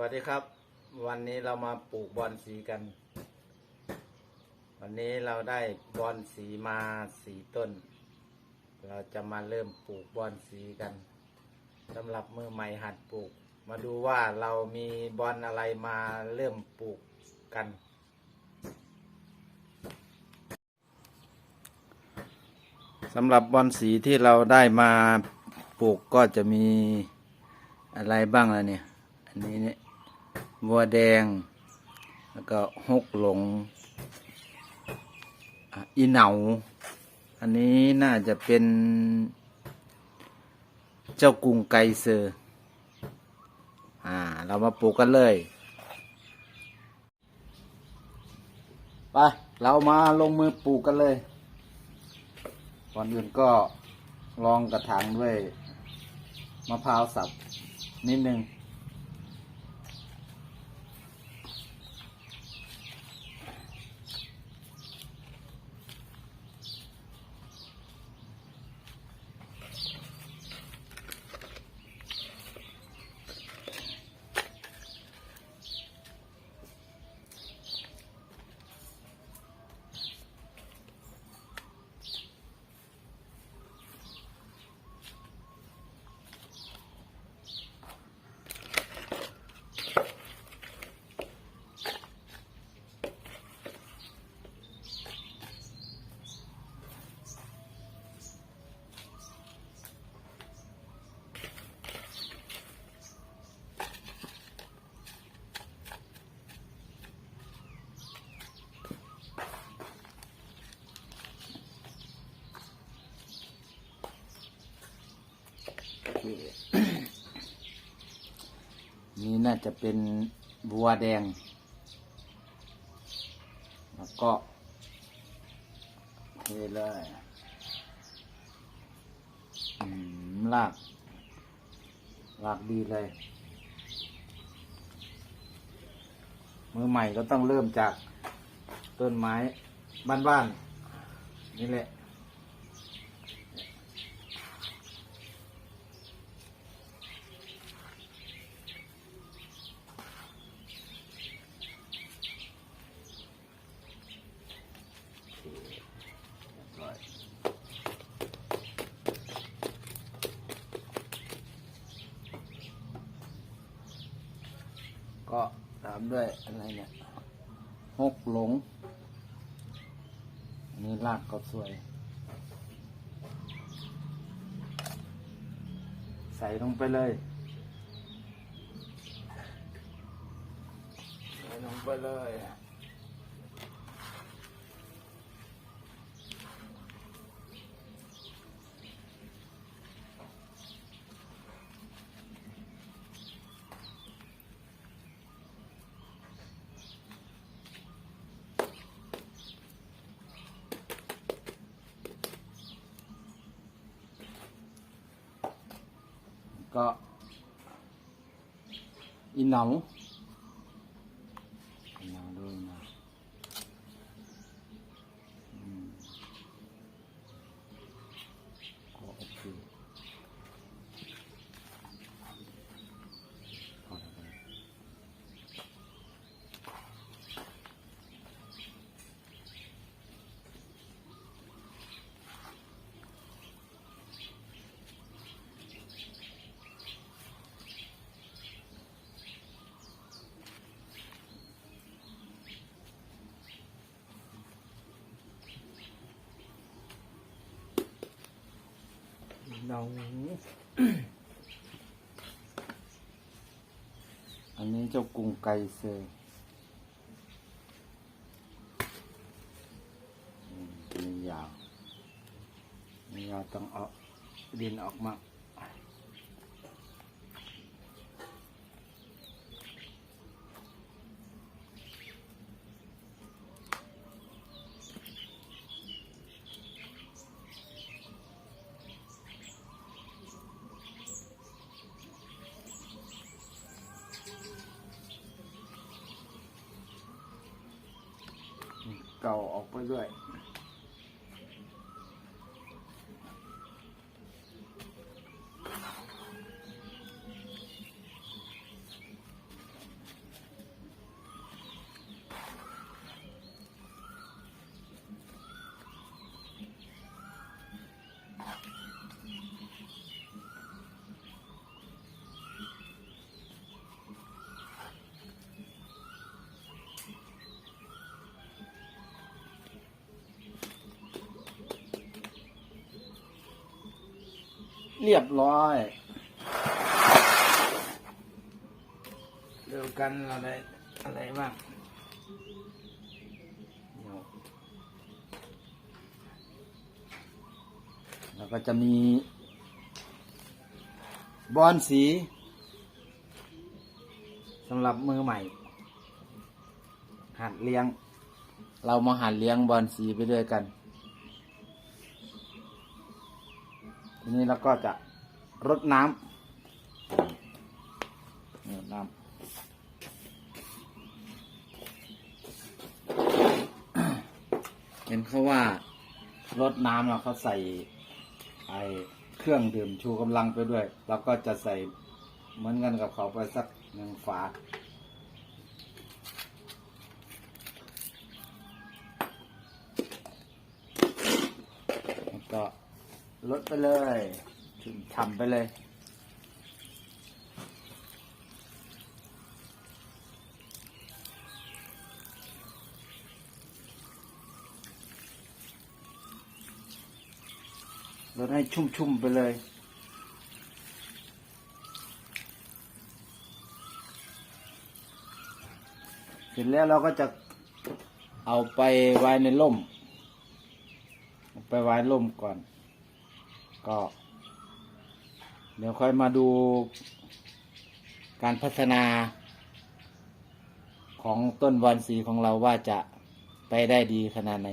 วัสดีครับ วันนี้เรามาปลูกบอนสีกัน วันนี้เราได้บอนสีมาสีต้น เราจะมาเริ่มปลูกบอนสีกันสำหรับมือใหม่หัดปลูก มาดูว่าเรามีบอนอะไรมาเริ่มปลูกกัน สำหรับบอนสีที่เราได้มาปลูกก็จะมีอะไรบ้างล่ะเนี่ย อันนี้เนี่ย บัวแดง แล้วก็ฮกหลงอีเหนาอันนี้น่าจะเป็น เจ้ากรุงไกเซอร์อ่า เรามาปลูกกันเลย ไป เรามาลงมือปลูกกันเลย ก่อนอื่นก็ลองกระถางด้วยมะพร้าวสับนิดนึง โอเค น่าจะเป็นบัวแดง แล้วก็เทเลยลากลากดีเลย มือใหม่ก็ต้องเริ่มจากต้นไม้บ้านๆนี่แหละ ร้อย ก็ตามด้วยอะไรเนี่ยหกหลง อันนี้รากก็สวย ใส่ลงไปเลยใส่ลงไปเลย ก็อีเหนาอีเหนาด้วยนะอืมก็โอเคพอแล้วพอแล้ว อีเหนาอันนี้เจ้ากรุงไกเซอร์อืมนี่ยาวนี่ยาวต้องเอาดินออกมา เก่าออกไปด้วย เรียบร้อยเร็วกันเราได้อะไรบ้างเดี๋ยวแล้วก็จะมี บอนสีสำหรับมือใหม่ หัดเลี้ยง เรามาหัดเลี้ยงบอลสีไปด้วยกัน ทีนี้เราก็จะรดน้ำรดน้ำเห็นเขาว่ารดน้ำเราเขาใส่ไอเครื่องดื่มชูกำลังไปด้วยเราก็จะใส่เหมือนกันกับเขาไปสักหนึ่งฝา แล้วก็ ลดไปเลยชุ่มฉ่ำไปเลย ลดให้ชุ่มๆไปเลยเสร็จแล้วเราก็จะเอาไปไว้ในร่ม ไปไว้ร่มก่อน ก็ เดี๋ยวค่อยมาดูการพัฒนาของต้นบอนสีของเราว่าจะไปได้ดีขนาดไหน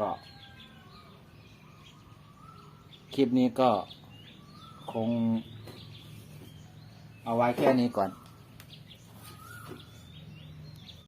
ก็ คลิปนี้ก็คงเอาไว้แค่นี้ก่อน